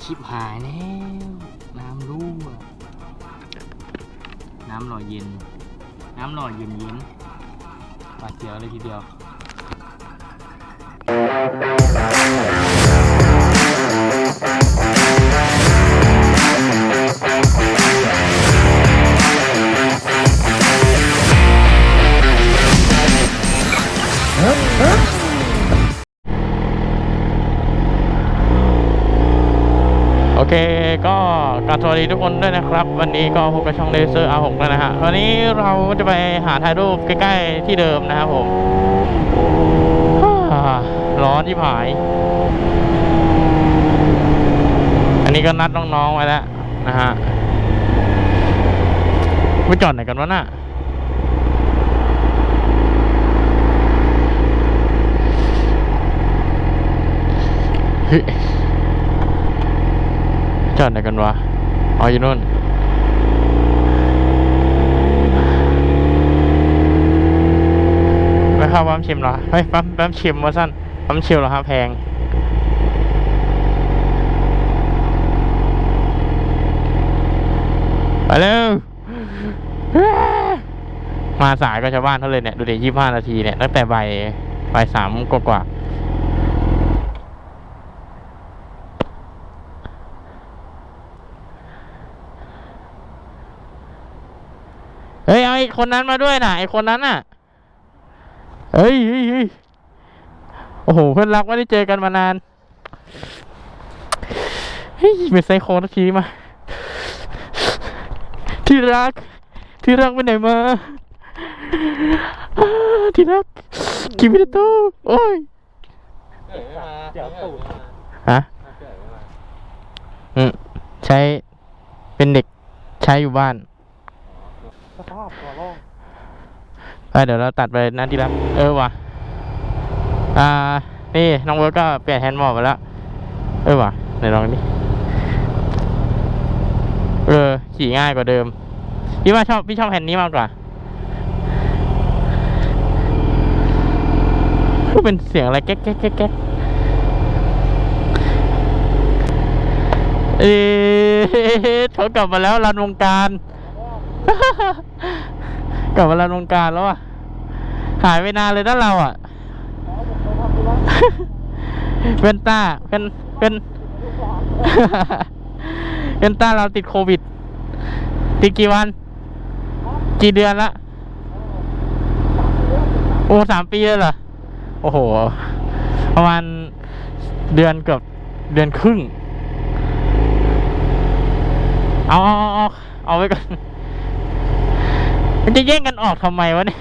ชิบหายแล้ว น้ำรั่ว น้ำหล่อเย็น น้ำหล่อเย็นเย็นปาดเจียวเลยทีเดียว บสวัสดีทุกคนด้วยนะครับ วันนี้ก็พบกับช่องเลเซอร์ R6 แล้วนะฮะวันนี้เราจะไปหาถ่ายรูปใกล้ๆที่เดิมนะครับผมร้อนที่ผาย อันนี้ก็นัดน้องๆไว้แล้วนะฮะไปจอดไหนกันวะน่ะฮ้ยจอดไหนกันวะ อ๋ออยู่นู่นไม่เข้าปั๊มชิมเหรอ เฮ้ยปั๊มปั๊มชิมว่าสั้นปั๊มชิมเหรอฮะแพงไปเร็วมาสายก็ชาวบ้านเขาเลยเนี่ย ดูเดิยี่ห้านาทีเนี่ย ตั้งแต่ใบ่ายบ่ายสามกว่าๆ เฮ้ย เอาไอ้ คนนั้นมาด้วยนะไอคนนั้นน่ะเฮ้ยเฮ้ยโอ้โห เพื่อนรักไม่ได้เจอกันมานานเฮ้ยเป็นไซโคสักทีมา ที่รัก ที่รักไปไหนมาที่รักกิมิโตโตโอ้ยเดี๋ยวตู่มาฮะอืมใช้เป็นเด็กใช้อยู่บ้าน สภาพตัวโล่ง ไป เดี๋ยวเราตัดไปนั่นที่รักเออว่ะอ่านี่น้องเวิร์กก็เปลี่ยนแฮนด์มอร์ไปแล้ว เออว่ะไหนลองดิเออขี่ง่ายกว่าเดิม พี่ว่าชอบพี่ชอบแฮนด์นี้มากกว่าก็เป็นเสียงอะไรแก๊กแก๊กแก๊กแก๊กเอ๊ะเขากลับมาแล้วรันวงการ กลับมารันงการแล้วอะ หายไปนานเลยนเราอะเป็นต้าเป็นเป็นเป็นต้าเราติดโควิด ติดกี่วัน กี่เดือนละ โอ้สามปีเลยเหรอ โอ้โห ประมาณเดือนเกือบเดือนครึ่ง เอาเอาเอาเอาไว้ก่อน มันจะแย่งกันออกทำไมวะเนี่ย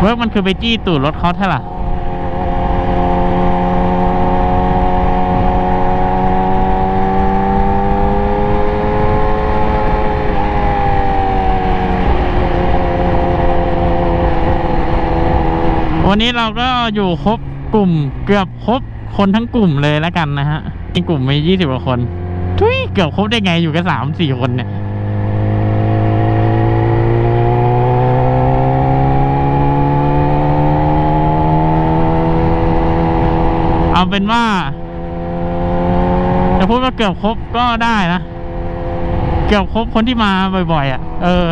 เวิร์กมันคือไปจี้ตูดรถเขาใช่ล่ะวันนี้เราก็อยู่ครบกลุ่มเกือบครบคนทั้งกลุ่มเลยแล้วกันนะฮะในกลุ่มมียี่สิบกว่าคนทุยเกือบครบได้ไงอยู่กันสามสี่คนเนี่ย เป็นว่าจะพูดว่าเกือบครบก็ได้นะ เกือบครบคนที่มาบ่อยๆอะ เออ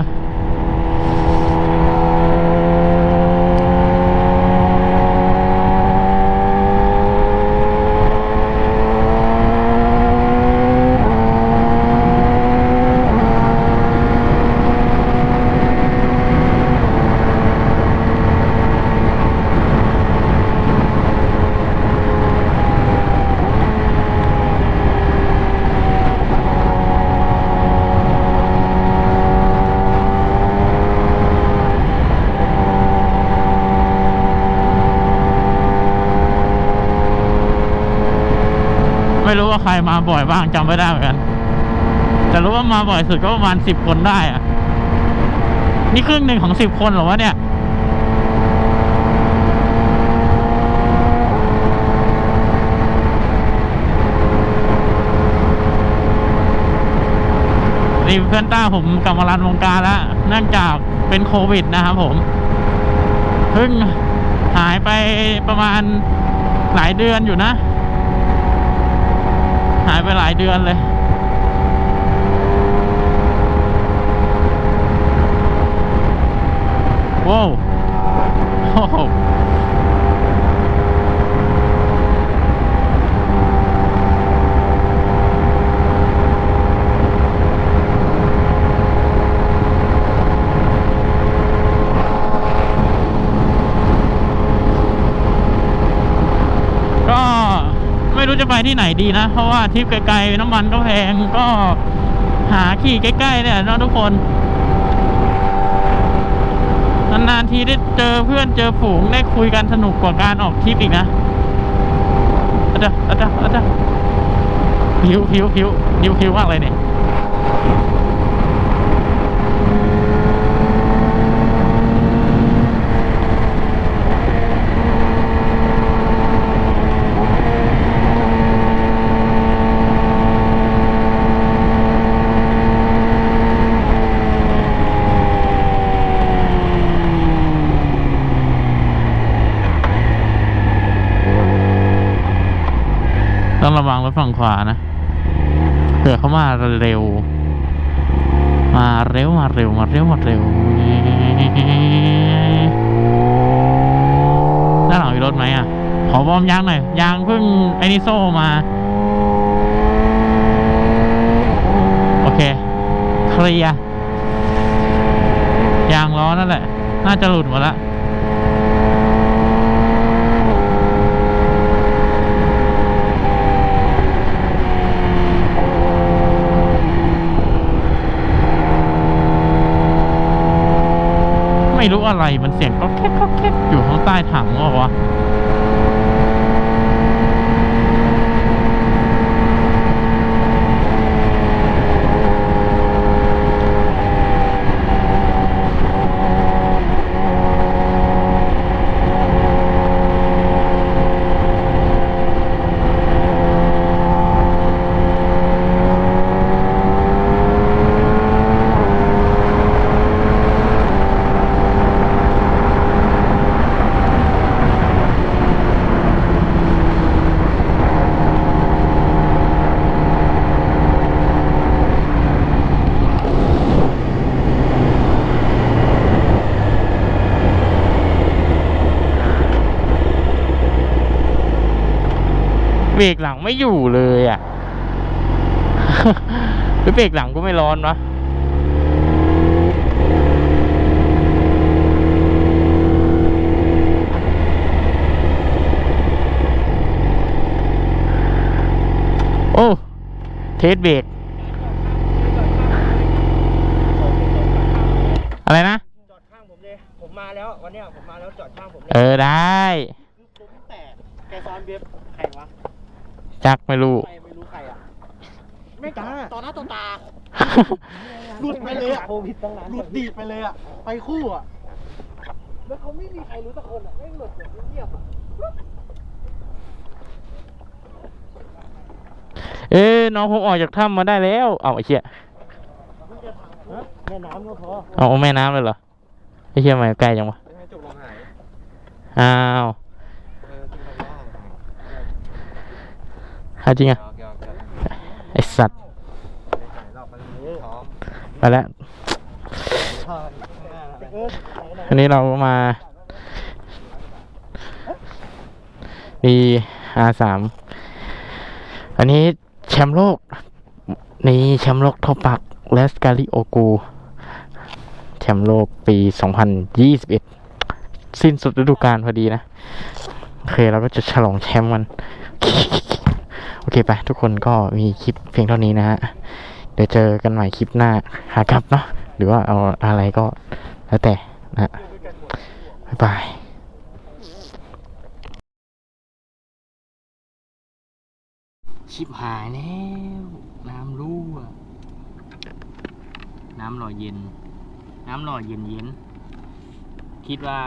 ไม่รู้ว่าใครมาบ่อยบ้างจำไม่ได้เหมือนกัน แต่รู้ว่ามาบ่อยสุดก็ประมาณสิบคนได้อะนี่ครึ่งหนึ่งของสิบคนหรอวะเนี่ย นี่เพื่อนต้าผมกลับมารันวงการแล้วเนื่องจากเป็นโควิดนะครับผม เพิ่งหายไปประมาณหลายเดือนอยู่นะ ไปหลายเดือนเลยว้าวโอ้โหก็ไม่ รู้จะไปที่ไหนดีนะ เพราะว่าทริปไกลๆน้ำมันก็แพงก็หาขี่ใกล้ๆเนี่ยนะทุกคนนานๆทีได้เจอเพื่อนเจอฝูงได้คุยกันสนุกกว่าการออกทริปอีกนะอาจจะอาจจะอาจจะผิวผิวผิวนิ้วผิวมากเลยเนี่ยต้องระวังรถฝั่ง ขวานะเผื่อเขามาเร็ว มาเร็วมาเร็วมาเร็วมาเร็วด้านหลังมีรถไหมอะ ขอบอมยางหน่อยยางเพิ่งไอ้นี่โซมาโอเคเคลียยางล้อนั่นแหละ น่าจะหลุดหมดละ ไม่รู้อะไรมันเสียงก็แค่ก็แค่อยู่ข้างใต้ถังวะวะ ไม่อยู่เลยอะหรือเบรกหลังก็ไม่ร้อนวะโอ้เทสเบรกอะไรนะจอดข้างผมเลยผมมาแล้ววันเนี้ยผมมาแล้วจอดข้างผมเลเอยอได้คือผมแตกแกซ้อนเว็บใครวะ จักไม่รู้ ใครไม่รู้ใครอะไม่ตาต่อหน้าต่อตาหลุดไปเลยอะโควิดตั้งนานหลุดดีดไปเลยอะไปคู่อะแล้วเขาไม่มีใครรู้สักคนอะไม่งหลุดแบบเงียบๆอะเอ้ยน้องผมออกจากถ้ำมาได้แล้ว เอาไอ้เชี่ยแม่น้ำก็พอเอาแม่น้ำเลยเหรอไอ้เชี่ยทำไมใกล้จังวะไม่จุกลงหายอ้าว เออจุกลง หายหาจริงอะไอสัตว์มันนี้พร้อมไปแล้วอันนี้เรามามีอาสามอันนี้แชมป์โลก นี่แชมป์โลกทอปักและสกาลิโอกูแชมป์โลกปี 2021 สิ้นสุดฤดูกาลพอดีนะ โอเค เราก็จะฉลองแชมป์มัน โอเคไปทุกคนก็มีคลิปเพียงเท่านี้นะฮะ เดี๋ยวเจอกันใหม่คลิปหน้าหากับเนาะหรือว่าเอาอะไรก็แล้วแต่นะบ๊ายบายชิบหายแล้วน้ำรั่วน้ำหล่อเย็น น้ำหล่อเย็นเย็น คิดว่า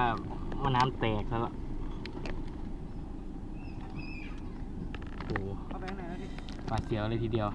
ว่าน้ำแตกแล้ว หาดเสียวเลยทีเดียว